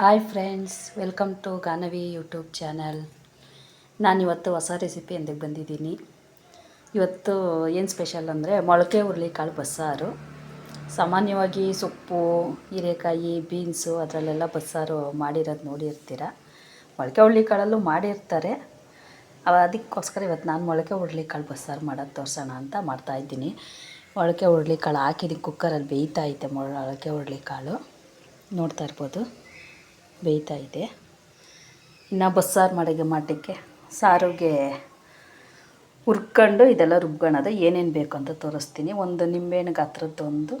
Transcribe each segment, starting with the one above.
Hi friends welcome to Ganavi YouTube channel ನಾನಿವತ್ತು ಹೊಸ recipe ಎಂದಕ್ಕೆ ಬಂದಿದ್ದೀನಿ. ಇವತ್ತು ಏನು ಸ್ಪೆಷಲ್ ಅಂದರೆ ಮೊಳಕೆ ಹುರುಳಿಕಾಳು ಬಸ್ಸಾರು. ಸಾಮಾನ್ಯವಾಗಿ ಸೊಪ್ಪು, ಹೀರೆಕಾಯಿ ಬೀನ್ಸು ಅದರಲ್ಲೆಲ್ಲ ಬಸ್ಸಾರು ಮಾಡಿರೋದು ನೋಡಿರ್ತೀರ. ಮೊಳಕೆ ಹುರುಳಿಕಾಳಲ್ಲೂ ಮಾಡಿರ್ತಾರೆ. ಅದಕ್ಕೋಸ್ಕರ ಇವತ್ತು ನಾನು ಮೊಳಕೆ ಹುರುಳಿಕಾಳು ಬಸ್ಸಾರು ಮಾಡೋದು ತೋರಿಸೋಣ ಅಂತ ಮಾಡ್ತಾಯಿದ್ದೀನಿ ಮೊಳಕೆ ಹುರುಳಿಕಾಳು ಹಾಕಿದ್ದೀನಿ ಕುಕ್ಕರಲ್ಲಿ ಬೇಯ್ತಾ ಐತೆ ಮೊಳಕೆ ಹುರುಳಿಕಾಳು ನೋಡ್ತಾ ಇರ್ಬೋದು. ಬೇಯ್ತಾ ಇದೆ ಇನ್ನು ಬಸ್ಸಾರು ಮಾಡಿಗೆ ಮಾಡಲಿಕ್ಕೆ. ಸಾರಿಗೆ ಹುರ್ಕೊಂಡು ಇದೆಲ್ಲ ರುಬ್ಕೊಳ್ಳೋದು ಏನೇನು ಬೇಕು ಅಂತ ತೋರಿಸ್ತೀನಿ. ಒಂದು ನಿಂಬೆಹಣ್ಣು ಗಾತ್ರದ್ದು ಒಂದು,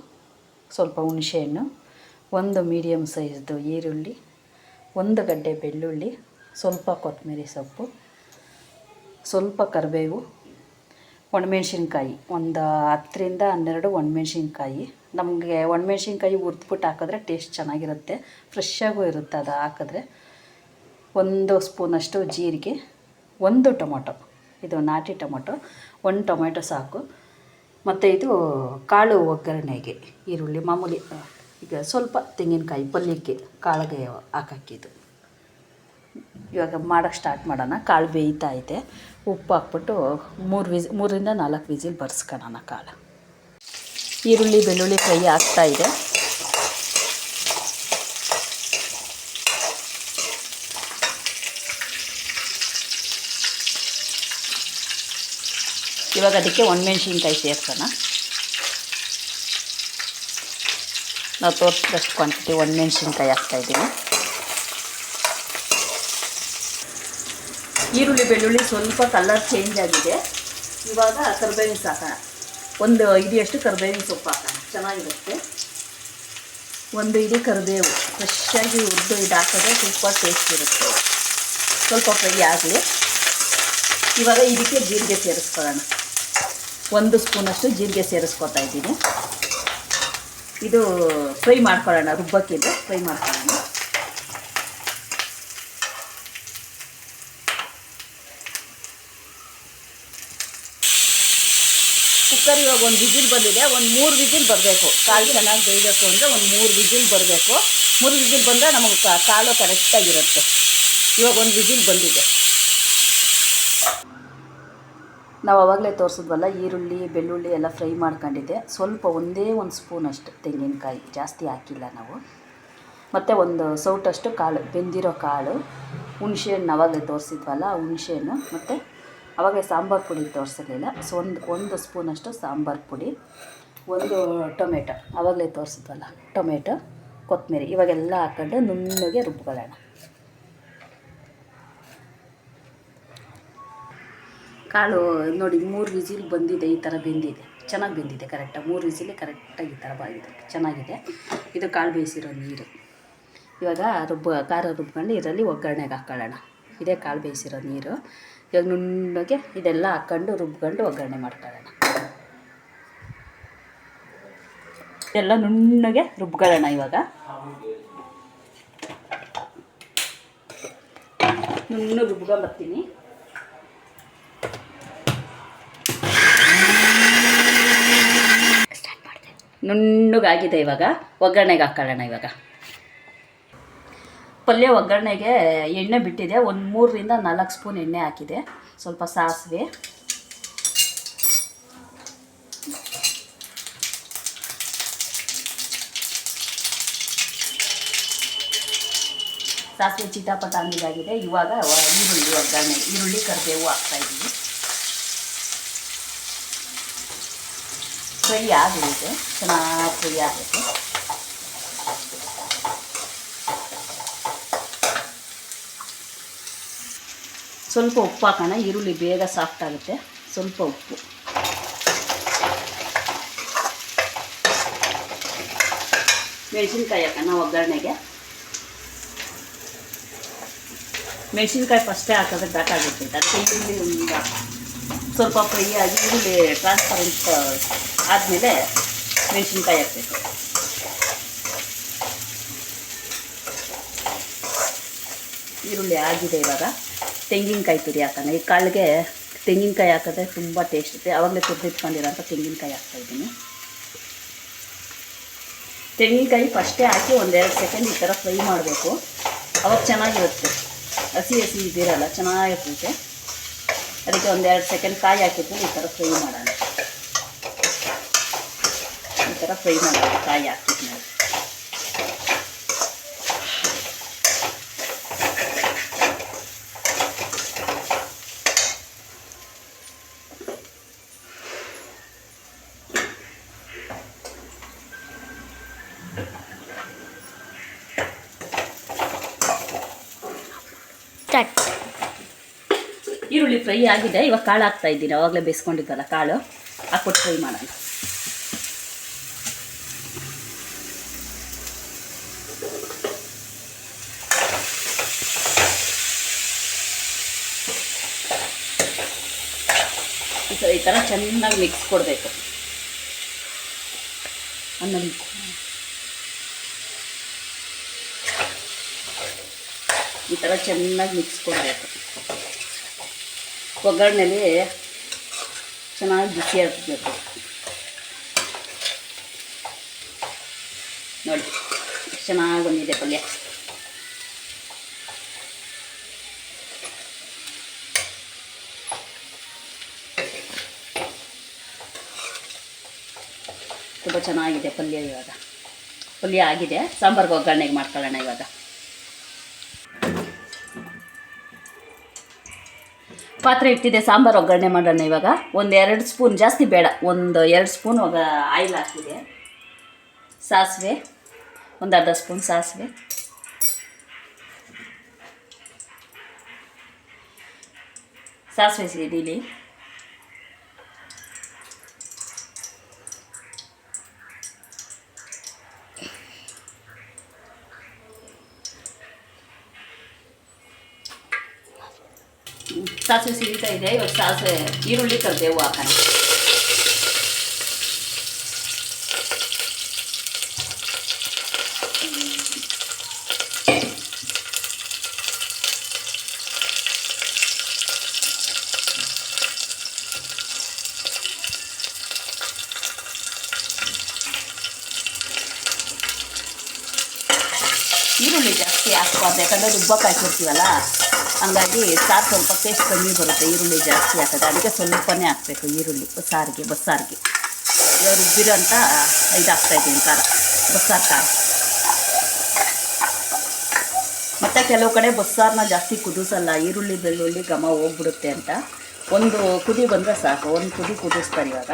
ಸ್ವಲ್ಪ ಹುಣಸೆಹಣ್ಣು, ಒಂದು ಮೀಡಿಯಮ್ ಸೈಜ್ದು ಈರುಳ್ಳಿ, ಒಂದು ಗಡ್ಡೆ ಬೆಳ್ಳುಳ್ಳಿ, ಸ್ವಲ್ಪ ಕೊತ್ತಂಬರಿ ಸೊಪ್ಪು, ಸ್ವಲ್ಪ ಕರಿಬೇವು ಒಣಮೆಣ್ಸಿನ್ಕಾಯಿ. ಒಂದು ಹತ್ತರಿಂದ ಹನ್ನೆರಡು ಒಣಮೆಣ್ಸಿನ್ಕಾಯಿ. ನಮಗೆ ಒಣಮೆಣ್ಸಿನ್ಕಾಯಿ ಹುರ್ದ್ಬಿಟ್ಟು ಹಾಕಿದ್ರೆ ಟೇಸ್ಟ್ ಚೆನ್ನಾಗಿರುತ್ತೆ. ಫ್ರೆಶ್ಶಾಗೂ ಇರುತ್ತೆ ಅದು ಹಾಕಿದ್ರೆ. ಒಂದು ಸ್ಪೂನಷ್ಟು ಜೀರಿಗೆ, ಒಂದು ಟೊಮೊಟೊ. ಇದು ನಾಟಿ ಟೊಮೊಟೊ, ಒಂದು ಟೊಮೆಟೊ ಸಾಕು. ಮತ್ತು ಇದು ಕಾಳು ಒಗ್ಗರಣೆಗೆ, ಈರುಳ್ಳಿ, ಮಾಮೂಲಿ ಈಗ ಸ್ವಲ್ಪ ತೆಂಗಿನಕಾಯಿ, ಪಲ್ಯಕ್ಕೆ ಕಾಳಿಗೆ ಹಾಕಕ್ಕಿದು ಇವಾಗ ಮಾಡೋಕ್ಕೆ ಸ್ಟಾರ್ಟ್ ಮಾಡೋಣ. ಕಾಳು ಬೇಯ್ತಾ ಇದೆ. ಉಪ್ಪು ಹಾಕ್ಬಿಟ್ಟು ಮೂರು ವಿಸ್ ಮೂರರಿಂದ ನಾಲ್ಕು ವಿಸಿಲ್ ಬರ್ಸ್ಕೊಳ್ಳೋಣ ಕಾಳು. ಈರುಳ್ಳಿ, ಬೆಳ್ಳುಳ್ಳಿ ಫ್ರೈ ಆಗ್ತಾ ಇದೆ. ಇವಾಗ ಅದಕ್ಕೆ ಒಣಮೆಣ್ಸಿನ್ಕಾಯಿ ಸೇರ್ಸೋಣ. ನಾವು ತೋರಿಸಿದಷ್ಟು ಕ್ವಾಂಟಿಟಿ ಒಣಮೆಣ್ಸಿನ್ಕಾಯಿ ಹಾಕ್ತಾಯಿದ್ದೀನಿ ಈರುಳ್ಳಿ, ಬೆಳ್ಳುಳ್ಳಿ ಸ್ವಲ್ಪ ಕಲರ್ ಚೇಂಜ್ ಆಗಿದೆ. ಇವಾಗ ಕರ್ಬೇವಿನ ಸಾಕೋಣ. ಒಂದು ಇಡಿಯಷ್ಟು ಕರ್ಬೇವಿನ ಸೊಪ್ಪು ಹಾಕೋಣ. ಚೆನ್ನಾಗಿರುತ್ತೆ. ಒಂದು ಇಡೀ ಕರಿಬೇವು. ಫ್ರೆಶ್ಶಾಗಿ ಉದ್ದು ಇದು ಹಾಕಿದ್ರೆ ಸ್ವಲ್ಪ ಟೇಸ್ಟ್ ಇರುತ್ತೆ. ಸ್ವಲ್ಪ ಫ್ರೈ ಆಗಲಿ. ಇವಾಗ ಇದಕ್ಕೆ ಜೀರಿಗೆ ಸೇರಿಸ್ಕೊಳ್ಳೋಣ. ಒಂದು ಸ್ಪೂನಷ್ಟು ಜೀರಿಗೆ ಸೇರಿಸ್ಕೊತಾ ಇದ್ದೀನಿ. ಇದು ಫ್ರೈ ಮಾಡ್ಕೊಳ್ಳೋಣ, ರುಬ್ಬಕ್ಕಿದ್ದು. ಫ್ರೈ ಮಾಡ್ಕೊಳ್ಳೋಣ. ಕುಕ್ಕರ್ ಇವಾಗ ಒಂದು ವಿಜಿಲ್ ಬಂದಿದೆ. ಒಂದು ಮೂರು ವಿಜಿಲ್ ಬರಬೇಕು. ಕಾಳು ಚೆನ್ನಾಗಿ ಬೇಯಬೇಕು ಅಂದರೆ ಒಂದು ಮೂರು ವಿಜಿಲ್ ಬರಬೇಕು. ಮೂರು ವಿಜಿಲ್ ಬಂದರೆ ನಮಗೆ ಕಾ- ಕಾಳು ಕರೆಕ್ಟಾಗಿರುತ್ತೆ ಇವಾಗ ಒಂದು ವಿಜಿಲ್ ಬಂದಿದೆ. ನಾವು ಅವಾಗಲೇ ತೋರಿಸಿದ್ವಲ್ಲ, ಈರುಳ್ಳಿ, ಬೆಳ್ಳುಳ್ಳಿ ಎಲ್ಲ ಫ್ರೈ ಮಾಡ್ಕೊಂಡಿದ್ದೆ. ಸ್ವಲ್ಪ ಒಂದೇ ಒಂದು ಸ್ಪೂನಷ್ಟು ತೆಂಗಿನಕಾಯಿ. ಜಾಸ್ತಿ ಹಾಕಿಲ್ಲ ನಾವು. ಮತ್ತು ಒಂದು ಸೌಟಷ್ಟು ಕಾಳು, ಬೆಂದಿರೋ ಕಾಳು. ಹುಣಸೆ ಹಣ್ಣು ಅವಾಗಲೇ ತೋರಿಸಿದ್ವಲ್ಲ, ಆ ಹುಣಸೆಹಣ್ಣು ಮತ್ತು ಅವಾಗಲೇ ಸಾಂಬಾರು ಪುಡಿ ತೋರಿಸಿರಲಿಲ್ಲ. ಸೊ ಒಂದು ಒಂದು ಸ್ಪೂನಷ್ಟು ಸಾಂಬಾರು ಪುಡಿ, ಒಂದು ಟೊಮೆಟೊ. ಆವಾಗಲೇ ತೋರಿಸಿದ್ವಲ್ಲ, ಟೊಮೆಟೊ ಕೊತ್ತಂಬರಿ ಇವಾಗೆಲ್ಲ ಹಾಕ್ಕೊಂಡು ನುಣ್ಣಗೆ ರುಬ್ಕೊಳ್ಳೋಣ. ಕಾಳು ನೋಡಿ, ಮೂರು ವಿಜಿಲ್ ಬಂದಿದೆ, ಈ ಥರ ಬೆಂದಿದೆ. ಚೆನ್ನಾಗಿ ಬೆಂದಿದೆ ಕರೆಕ್ಟಾಗಿ ಮೂರು ವಿಜಿಲಿ ಕರೆಕ್ಟಾಗಿ ಈ ಥರ ಬಾಗಿದೆ ಚೆನ್ನಾಗಿದೆ. ಇದು ಕಾಳು ಬೇಯಿಸಿರೋ ನೀರು. ಇವಾಗ ರುಬ್ಬ, ಖಾರ ರುಬ್ಕೊಂಡು ಇದರಲ್ಲಿ ಒಗ್ಗರಣೆಗೆ ಹಾಕ್ಕೊಳ್ಳೋಣ ಇದೇ ಕಾಳು ಬೇಯಿಸಿರೋ ನೀರು. ಇವಾಗ ನುಣ್ಣಗೆ ಇದೆಲ್ಲ ಹಾಕ್ಕೊಂಡು ರುಬ್ಕೊಂಡು ಒಗ್ಗರಣೆ ಮಾಡ್ಕೊಳ್ಳೋಣ. ಇದೆಲ್ಲ ನುಣ್ಣಗೆ ರುಬ್ಕೊಳ್ಳೋಣ ಇವಾಗ. ನುಣ್ಣು ರುಬ್ಕೊಂಬರ್ತೀನಿ ನುಣ್ಣಗಾಗಿದೆ ಇವಾಗ. ಒಗ್ಗರಣೆಗೆ ಹಾಕ್ಕೊಳ್ಳೋಣ ಇವಾಗ. ಪಲ್ಯ ಒಗ್ಗರಣೆಗೆ ಎಣ್ಣೆ ಬಿಟ್ಟಿದೆ. ಒಂದು ಮೂರರಿಂದ ನಾಲ್ಕು ಸ್ಪೂನ್ ಎಣ್ಣೆ ಹಾಕಿದೆ. ಸ್ವಲ್ಪ ಸಾಸಿವೆ. ಸಾಸಿವೆ ಚಿಟಾಪಟ ಅನ್ನೋದಾಗಿದೆ. ಇವಾಗ ಈರುಳ್ಳಿ ಒಗ್ಗರಣೆ, ಈರುಳ್ಳಿ ಕರಿಬೇವು ಹಾಕ್ತಾ ಇದ್ದೀವಿ. ಫ್ರೈ ಆಗಲಿದೆ ಚೆನ್ನಾಗಿ ಫ್ರೈ ಆಗುತ್ತೆ. ಸ್ವಲ್ಪ ಉಪ್ಪು ಹಾಕೋಣ. ಈರುಳ್ಳಿ ಬೇಗ ಸಾಫ್ಟ್ ಆಗುತ್ತೆ. ಸ್ವಲ್ಪ ಉಪ್ಪು. ಮೆಣಸಿನ್ಕಾಯಿ ಹಾಕೋಣ ಒಗ್ಗರಣೆಗೆ. ಮೆಣಸಿನ್ಕಾಯಿ ಫಸ್ಟೇ ಹಾಕಿದ್ರೆ ಬೇಕಾಗುತ್ತೆ ಅದಕ್ಕೆ ಈರುಳ್ಳಿ ಸ್ವಲ್ಪ ಫ್ರೈ ಆಗಿ ಈರುಳ್ಳಿ ಟ್ರಾನ್ಸ್ಪರೆಂಟ್ ಆದಮೇಲೆ ಮೆಣಸಿನ್ಕಾಯಿ ಹಾಕಬೇಕು. ಈರುಳ್ಳಿ ಆಗಿದೆ ಇವಾಗ. ತೆಂಗಿನಕಾಯಿ ತುರಿ ಹಾಕೋಣ ಈ ಕಾಳಿಗೆ ತೆಂಗಿನಕಾಯಿ ಹಾಕಿದ್ರೆ ತುಂಬ ಟೇಸ್ಟ್ ಇರುತ್ತೆ. ಆವಾಗಲೇ ತುರಿದಿಟ್ಕೊಂಡಿರೋಂಥ ತೆಂಗಿನಕಾಯಿ ಹಾಕ್ತಾಯಿದ್ದೀನಿ ತೆಂಗಿನಕಾಯಿ ಫಸ್ಟೇ ಹಾಕಿ ಒಂದೆರಡು ಸೆಕೆಂಡ್ ಈ ಥರ ಫ್ರೈ ಮಾಡಬೇಕು. ಅವಾಗ ಚೆನ್ನಾಗಿರುತ್ತೆ. ಹಸಿ ಹಸಿ ಇದಿರಲ್ಲ, ಚೆನ್ನಾಗಿರ್ತೈತೆ. ಅದಕ್ಕೆ ಒಂದೆರಡು ಸೆಕೆಂಡ್ ಕಾಯಿ ಹಾಕಿದ್ಮೇಲೆ ಈ ಥರ ಫ್ರೈ ಮಾಡೋಣ. ಈ ಥರ ಫ್ರೈ ಮಾಡೋಣ, ಕಾಯಿ ಹಾಕಿದ್ಮೇಲೆ ಈರುಳ್ಳಿ ಫ್ರೈ ಆಗಿದೆ. ಇವಾಗ ಕಾಳು ಹಾಕ್ತಾ ಇದ್ದೀನಿ ಅವಾಗಲೇ ಬೇಯಿಸ್ಕೊಂಡಿದ್ದಲ್ಲ ಕಾಳು. ಹಾಕ್ಬಿಟ್ಟು ಫ್ರೈ ಮಾಡೋಣ. ಈ ಥರ ಚೆನ್ನಾಗಿ ಮಿಕ್ಸ್ ಕೊಡಬೇಕು. ಮಿಕ್ಸ್ ಈ ಥರ ಚೆನ್ನಾಗಿ ಮಿಕ್ಸ್ ಕೊಡಬೇಕು. ಒಗ್ಗರಣೆಲಿ ಚೆನ್ನಾಗಿ ಬಿಸಿ ಹಾಕಬೇಕು. ನೋಡಿ ಚೆನ್ನಾಗಿ ಬಂದಿದೆ ಪಲ್ಯ. ತುಂಬ ಚೆನ್ನಾಗಿದೆ ಪಲ್ಯ ಇವಾಗ. ಪಲ್ಯ ಆಗಿದೆ. ಸಾಂಬಾರ್ಗೆ ಒಗ್ಗರಣೆಗೆ ಮಾಡ್ಕೊಳ್ಳೋಣ ಇವಾಗ. ಪಾತ್ರೆ ಇಟ್ಟಿದೆ ಸಾಂಬಾರು ಒಗ್ಗರಣೆ ಮಾಡೋಣ ಇವಾಗ. ಒಂದು ಎರಡು ಸ್ಪೂನ್, ಜಾಸ್ತಿ ಬೇಡ, ಒಂದು ಎರಡು ಸ್ಪೂನ್ ಒಗ ಆಯಿಲ್ ಹಾಕಿದೆ. ಸಾಸಿವೆ, ಒಂದು ಅರ್ಧ ಸ್ಪೂನ್ ಸಾಸಿವೆ. ಸಾಸಿವೆ ಸಿಡಿಲಿ ಸಾಸಿವೆ ಸಿಗ್ತಾ ಇದೆ ಇವಾಗ ಸಾಸಿವೆ ಈರುಳ್ಳಿ ಕರಿಬೇವು ಹಾಕೋಣ ಈರುಳ್ಳಿ ಜಾಸ್ತಿ ಹಾಕ್ಬಾರ್ದು, ಯಾಕಂದರೆ ರುಬ್ಬಕ್ಕೆ ಹಾಕಿರ್ತೀವಲ್ಲ ಹಂಗಾಗಿ ಸಾರು ಸ್ವಲ್ಪ ಟೇಸ್ಟ್ ಕಮ್ಮಿ ಬರುತ್ತೆ ಈರುಳ್ಳಿ ಜಾಸ್ತಿ ಹಾಕೋದು ಅದಕ್ಕೆ ಸ್ವಲ್ಪನೇ ಹಾಕಬೇಕು ಈರುಳ್ಳಿ ಸಾರಿಗೆ ಬಸ್ಸಾರಿಗೆ. ಇವಾಗ ರುಬ್ಬಿರೋ ಅಂತ ಇದಾಗ್ತಾ ಹಾಕ್ತಾಯಿದ್ದೀನಿ ಖಾರ ಬಸ್ಸಾರು ಖಾರ ಮತ್ತು ಕೆಲವು ಕಡೆ ಬಸ್ಸಾರನ್ನ ಜಾಸ್ತಿ ಕುದಿಸಲ್ಲ, ಈರುಳ್ಳಿ ಬೆಳ್ಳುಳ್ಳಿ ಘಮ ಹೋಗ್ಬಿಡುತ್ತೆ ಅಂತ. ಒಂದು ಕುದಿ ಬಂದರೆ ಸಾಕು, ಒಂದು ಕುದಿ ಕುದಿಸ್ತಾರೆ ಇವಾಗ.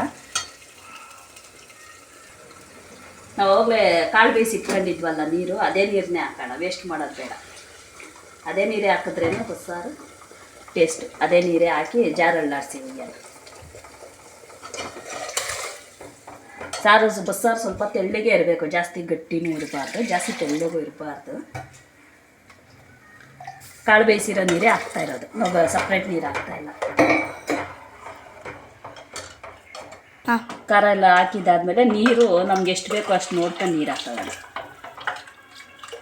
ನಾವು ಕಾಳು ಬೇಯಿಸಿ ಇಟ್ಕೊಂಡಿದ್ವಲ್ಲ ನೀರು, ಅದೇ ನೀರನ್ನೇ ಹಾಕೋಣ ವೇಸ್ಟ್ ಮಾಡೋದು ಬೇಡ. ಅದೇ ನೀರೇ ಹಾಕಿದ್ರೇ ಹೊಸಾರು ಟೇಸ್ಟ್ ಅದೇ ನೀರೇ ಹಾಕಿ ಆಡಿಸಿ ಒಯ್ಯೋಣ ಸಾರು ಬಸ್ಸಾರು ಸ್ವಲ್ಪ ತೆಳ್ಳಗೆ ಇರಬೇಕು, ಜಾಸ್ತಿ ಗಟ್ಟಿನೂ ಇರಬಾರ್ದು, ಜಾಸ್ತಿ ತೆಳ್ಳಗೂ ಇರಬಾರ್ದು. ಕಾಳು ಬೇಯಿಸಿರೋ ನೀರೇ ಹಾಕ್ತಾ ಇರೋದು ಸಪ್ರೇಟ್ ನೀರು ಹಾಕ್ತಾ ಇಲ್ಲ. ಖಾರ ಎಲ್ಲ ಹಾಕಿದಾದ್ಮೇಲೆ ನೀರು ನಮ್ಗೆ ಎಷ್ಟು ಬೇಕೋ ಅಷ್ಟು ನೋಡ್ಕೊಂಡು ನೀರು ಹಾಕೋಣ.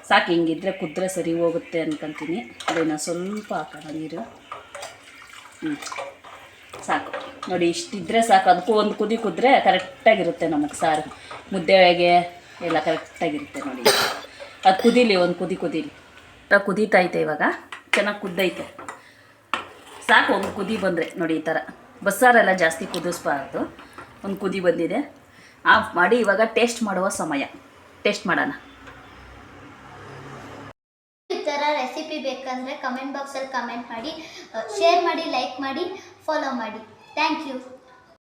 ಸಾಕು, ಹಿಂಗಿದ್ರೆ ಕುದ್ರೆ ಸರಿ ಹೋಗುತ್ತೆ ಅನ್ಕೊಂತೀನಿ. ಅದನ್ನು ಸ್ವಲ್ಪ ಹಾಕೋಣ ನೀರು. ಹ್ಞೂ ಸಾಕು. ನೋಡಿ, ಇಷ್ಟಿದ್ರೆ ಸಾಕು. ಅದಕ್ಕೂ ಒಂದು ಕುದಿ ಕುದ್ರೆ ಕರೆಕ್ಟಾಗಿರುತ್ತೆ ನಮಗೆ ಸಾರು. ಮುದ್ದೆಗೆ ಎಲ್ಲ ಕರೆಕ್ಟಾಗಿರುತ್ತೆ ನೋಡಿ. ಅದು ಕುದೀಲಿ, ಒಂದು ಕುದಿ ಕುದೀಲಿ. ಕುದೀತೈತೆ ಇವಾಗ. ಚೆನ್ನಾಗಿ ಕುದ್ದೈತೆ. ಸಾಕು, ಒಂದು ಕುದಿ ಬಂದರೆ ನೋಡಿ ಈ ಥರ ಬಸ್ಸಾರೆಲ್ಲ ಜಾಸ್ತಿ ಕುದಿಸ್ಬಾರ್ದು. ಒಂದು ಕುದಿ ಬಂದಿದೆ. ಆಫ್ ಮಾಡಿ ಇವಾಗ ಟೇಸ್ಟ್ ಮಾಡುವ ಸಮಯ. ಟೇಸ್ಟ್ ಮಾಡೋಣ. ಈ ಥರ ರೆಸಿಪಿ ಬೇಕಂದರೆ ಕಮೆಂಟ್ ಬಾಕ್ಸಲ್ಲಿ ಕಮೆಂಟ್ ಮಾಡಿ ಶೇರ್ ಮಾಡಿ ಲೈಕ್ ಮಾಡಿ ಫಾಲೋ ಮಾಡಿ. Thank you